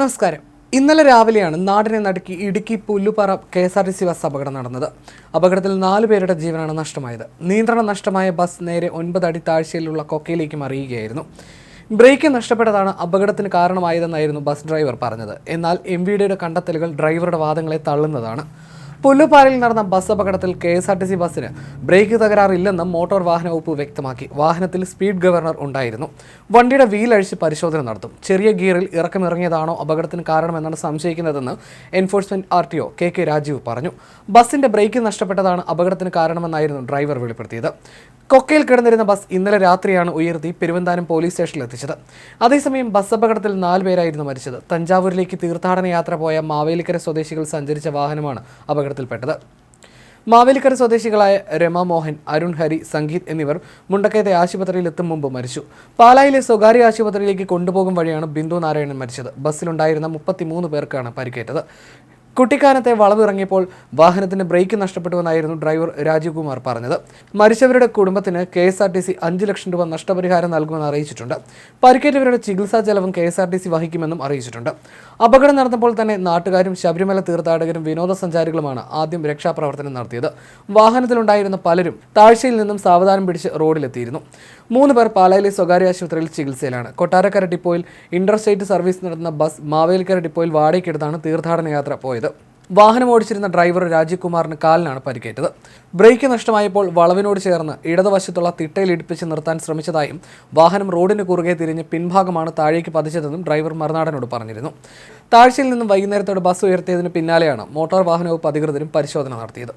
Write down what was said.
നമസ്കാരം. ഇന്നലെ രാവിലെയാണ് നാടിനെ നടുക്കി Idukki Pullupara K S R T C bus അപകടം നടന്നത്. അപകടത്തിൽ നാല് പേരുടെ ജീവനാണ് നഷ്ടമായത്. നിയന്ത്രണം നഷ്ടമായ ബസ് നേരെ ഒൻപത് അടി താഴ്ചയിലുള്ള കൊക്കയിലേക്ക് മറിയുകയായിരുന്നു ബ്രേക്ക് നഷ്ടപ്പെട്ടതാണ് അപകടത്തിന് കാരണമായതെന്നായിരുന്നു ബസ് ഡ്രൈവർ പറഞ്ഞത്. എന്നാൽ എം വി ഡിയുടെ കണ്ടെത്തലുകൾ ഡ്രൈവറുടെ വാദങ്ങളെ തള്ളുന്നതാണ്. പുല്ലുപാറയിൽ നടന്ന ബസ് അപകടത്തിൽ K S R T C ബസ്സിന് ബ്രേക്ക് തകരാറില്ലെന്നും മോട്ടോർ വാഹന വകുപ്പ് വ്യക്തമാക്കി. വാഹനത്തിൽ സ്പീഡ് ഗവർണർ ഉണ്ടായിരുന്നു. വണ്ടിയുടെ വീലഴിച്ച് പരിശോധന നടത്തും. ചെറിയ ഗിയറിൽ ഇറക്കമിറങ്ങിയതാണോ അപകടത്തിന് കാരണമെന്നാണ് സംശയിക്കുന്നതെന്ന് enforcement R T O K K Rajeev പറഞ്ഞു. ബസിന്റെ ബ്രേക്ക് നഷ്ടപ്പെട്ടതാണ് അപകടത്തിന് കാരണമെന്നായിരുന്നു ഡ്രൈവർ വെളിപ്പെടുത്തിയത്. കൊക്കയിൽ കിടന്നിരുന്ന ബസ് ഇന്നലെ രാത്രിയാണ് ഉയർത്തി പെരുവന്താനം പോലീസ് സ്റ്റേഷനിൽ എത്തിച്ചത്. അതേസമയം ബസ് അപകടത്തിൽ നാല് പേരായിരുന്നു മരിച്ചത്. തഞ്ചാവൂരിലേക്ക് തീർത്ഥാടന യാത്ര പോയ മാവേലിക്കര സ്വദേശികൾ സഞ്ചരിച്ച വാഹനമാണ് അപകടത്തിൽപ്പെട്ടത്. മാവേലിക്കര സ്വദേശികളായ രമ മോഹൻ അരുൺ ഹരി സംഗീത് എന്നിവർ മുണ്ടക്കയത്തെ ആശുപത്രിയിൽ എത്തും മുമ്പ് മരിച്ചു. പാലായിലെ സ്വകാര്യ ആശുപത്രിയിലേക്ക് കൊണ്ടുപോകും വഴിയാണ് ബിന്ദു നാരായണൻ മരിച്ചത്. ബസ്സിലുണ്ടായിരുന്ന മുപ്പത്തിമൂന്ന് പേർക്കാണ് പരിക്കേറ്റത്. കുട്ടിക്കാനത്തെ വളവിറങ്ങിയപ്പോൾ വാഹനത്തിന് ബ്രേക്ക് നഷ്ടപ്പെട്ടുവെന്നായിരുന്നു ഡ്രൈവർ രാജീവ് കുമാർ പറഞ്ഞത്. മരിച്ചവരുടെ കുടുംബത്തിന് K S R T C അഞ്ച് ലക്ഷം രൂപ നഷ്ടപരിഹാരം നൽകുമെന്ന് അറിയിച്ചിട്ടുണ്ട്. പരിക്കേറ്റവരുടെ ചികിത്സാ ചെലവും K S R T C വഹിക്കുമെന്നും അറിയിച്ചിട്ടുണ്ട്. അപകടം നടന്നപ്പോൾ തന്നെ നാട്ടുകാരും ശബരിമല തീർത്ഥാടകരും വിനോദസഞ്ചാരികളുമാണ് ആദ്യം രക്ഷാപ്രവർത്തനം നടത്തിയത്. വാഹനത്തിലുണ്ടായിരുന്ന പലരും താഴ്ചയിൽ നിന്നും സാവധാനം പിടിച്ച് റോഡിലെത്തിയിരുന്നു. മൂന്ന് പേർ പാലായിലെ സ്വകാര്യ ആശുപത്രിയിൽ ചികിത്സയിലാണ്. കൊട്ടാരക്കര ഡിപ്പോയിൽ ഇന്റർസ്റ്റേറ്റ് സർവീസ് നടത്തുന്ന ബസ് മാവേലിക്കര ഡിപ്പോയിൽ വാടകയ്ക്കെടുത്താണ് തീർത്ഥാടന യാത്ര പോയത്. വാഹനം ഓടിച്ചിരുന്ന ഡ്രൈവർ രാജീവ് കുമാറിന് കാലിനാണ് പരിക്കേറ്റത്. ബ്രേക്ക് നഷ്ടമായപ്പോൾ വളവിനോട് ചേർന്ന് ഇടതുവശത്തുള്ള തിട്ടയിൽ ഇടിപ്പിച്ച് നിർത്താൻ ശ്രമിച്ചതായും വാഹനം റോഡിന് കുറുകെ തിരിഞ്ഞ് പിൻഭാഗമാണ് താഴേക്ക് പതിച്ചതെന്നും ഡ്രൈവർ മറുനാടനോട് പറഞ്ഞിരുന്നു. താഴ്ചയിൽ നിന്നും വൈകുന്നേരത്തോടെ ബസ് ഉയർത്തിയതിന് പിന്നാലെയാണ് മോട്ടോർ വാഹന അധികൃതരും പരിശോധന നടത്തിയത്.